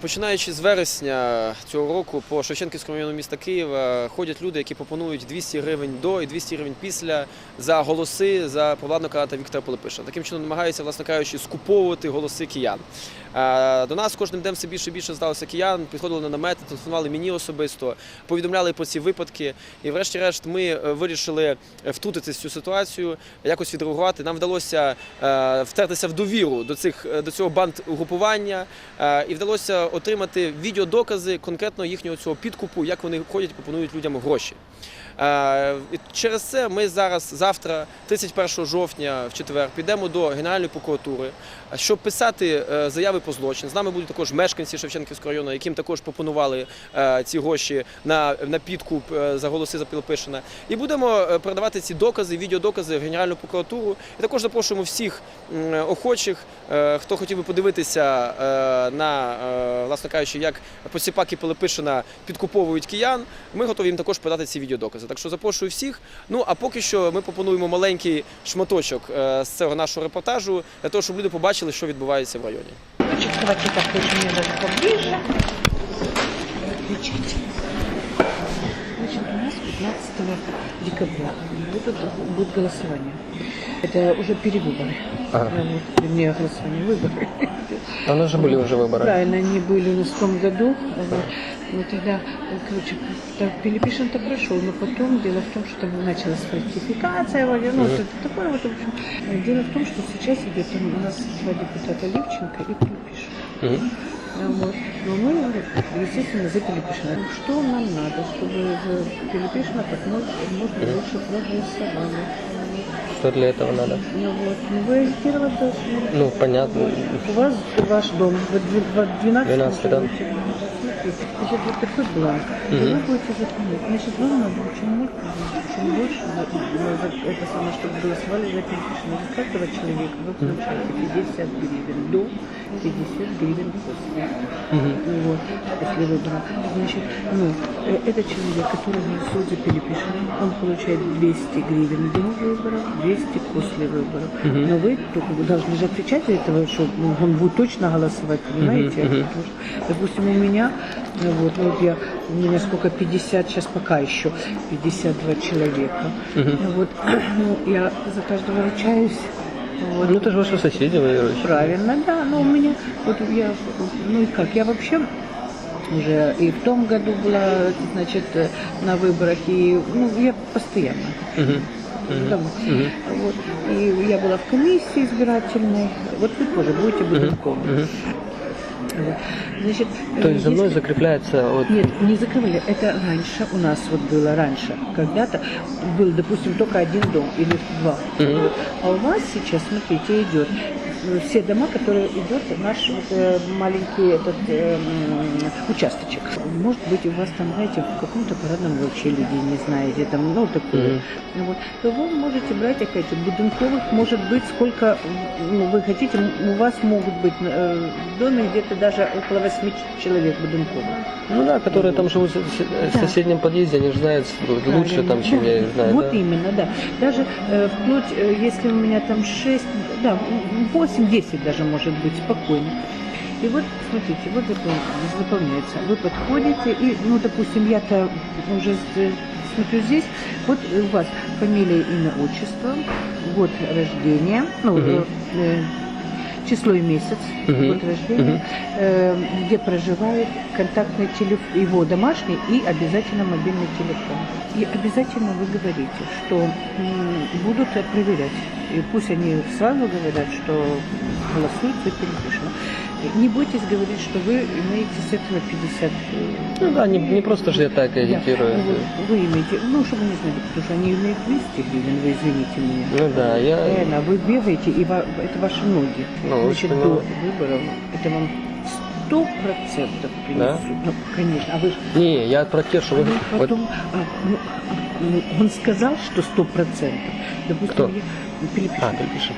Починаючи з вересня цього року по Шевченківському району міста Києва ходять люди, які пропонують 200 гривень до і 200 гривень після за голоси за провладного кандидата Віктора Пилипиша. Таким чином намагаються, власне кажучи, скуповувати голоси киян. Е, До нас кожним днем все більше і більше здалося киян, підходили на намети, телефонували мені особисто, повідомляли про ці випадки. І, врешті-решт, ми е, вирішили втрутитися в цю ситуацію, якось відреагувати. Нам вдалося е, втертися в довіру до цих до цього банд-угрупування е, і вдалося отримати відеодокази конкретно їхнього цього підкупу, як вони ходять, пропонують людям гроші. Е, Через це ми зараз, завтра, 31 жовтня, в четвер, підемо до Генеральної прокуратури, щоб писати е, заяви про злочин. З нами будуть також мешканці Шевченківського району, яким також пропонували е, ці гроші на, підкуп за голоси за Пилипишина. І будемо передавати ці докази, відеодокази в Генеральну прокуратуру. І також запрошуємо всіх охочих, хто хотів би подивитися на, власне кажучи, як посіпаки Пилипишина підкуповують киян. Ми готові їм також подати ці відеодокази. Так що запрошую всіх. Ну а поки що ми пропонуємо маленький шматочок е, з цього нашого репортажу для того, щоб люди побачили, що відбувається в районі. Лучше схватить так очень немножко ближе. Включите. Значит, у нас 15 декабря будут, будет голосование. Это уже перевыборы. Ага. Вернее, голосование, выборы. А у нас же были уже выборы. Правильно, они были у нас в том году. Вот. Ну тогда, короче, так, Пилипишин-то прошел, но потом дело в том, что там началась фальсификация, ну, что-то такое вот, в общем. Дело в том, что сейчас идет там у нас два депутата Ливченко и Пилипишин. Мгм. А Вот. Но мы, естественно, за Пилипишина. Что нам надо, чтобы за Пилипишина как можно, можно лучше проголосовали? Что для этого надо? Ну вот, ну вы агитировать должны. Ну, понятно. У вас ваш дом, вы в 12 12, да. Значит, вот такой бланк. И Мгм. вы будете заполнять. Значит, вам надо очень много, чем больше это самое, чтобы голосовали за Пилипишина. За каждого человека вы получаете 50 гривен до 50 гривен после. Мгм. Вот, после выборов. Значит, ну, э, это человек, который голосует за Пилипишина, он получает 200 гривен до выборов, 200 после выборов. Мгм. Но вы только вы должны же отвечать за этого, что ну, он будет точно голосовать, понимаете? Что, допустим, у меня, вот, ну, вот я, у меня сколько, 50, сейчас пока еще 52 человека. Ну, Вот, ну, я за каждого ручаюсь. Вот. Ну, это же ваши соседи, Валерьевич. Правильно, да. Но у меня, вот я, ну и как, я вообще уже и в том году была, значит, на выборах, и, ну, я постоянно. Мгм. Давно. Мгм. Вот. И я была в комиссии избирательной. Вот вы тоже будете Буденковым. Мгм. Вот. Значит, То э, есть за мной если- закрепляется вот... нет, не закрывали. Это раньше у нас вот было раньше. Когда-то был, допустим, только один дом или два. Вот. А у вас сейчас, смотрите, идет все дома, которые идет наш вот, э, маленький этот э, участочек. Может быть, у вас там, знаете, в каком-то парадном вообще людей не знаете, там, ну, такое. Ну, Вот. То вы можете брать, опять же, будинковых, может быть, сколько ну, вы хотите. У вас могут быть э, в доме где-то даже около 8 человек будинковых. Ну да, которые там живут в в соседнем подъезде, они же знают лучше Правильно. там, чем Ну, я знаю. Вот да? именно, да. Даже э, вплоть, э, если у меня там 6, да, 8-10 даже может быть спокойно. И вот, смотрите, вот запол- заполняется. Вы подходите и, ну, допустим, я-то уже смотрю здесь, вот у вас фамилия, имя, отчество, год рождения, ну, Мгм. э, э, число и месяц, Мгм. год рождения, э, где проживает, контактный телефон, его домашний и обязательно мобильный телефон. И обязательно вы говорите, что м, будут проверять. И пусть они сразу говорят, что голосуют за Пилипишина. Не бойтесь говорить, что вы имеете с этого 50 э, Ну да, не, не просто же я так да. агитирую. Ну, вот вы имеете, ну, чтобы не знали, потому что они имеют 200 гривен, вы извините меня. Ну да, я... Правильно, вы бегаете, и ва- это ваши ноги. Ну, Значит, очень до много. выборов это вам сто процентов принесут. Ну, конечно. А вы Не, я про те, что вы... ну, вот- потом, а, ну, а, ну, он сказал, что сто процентов. Допустим, Кто? я Пилипишин. А, Пилипишин.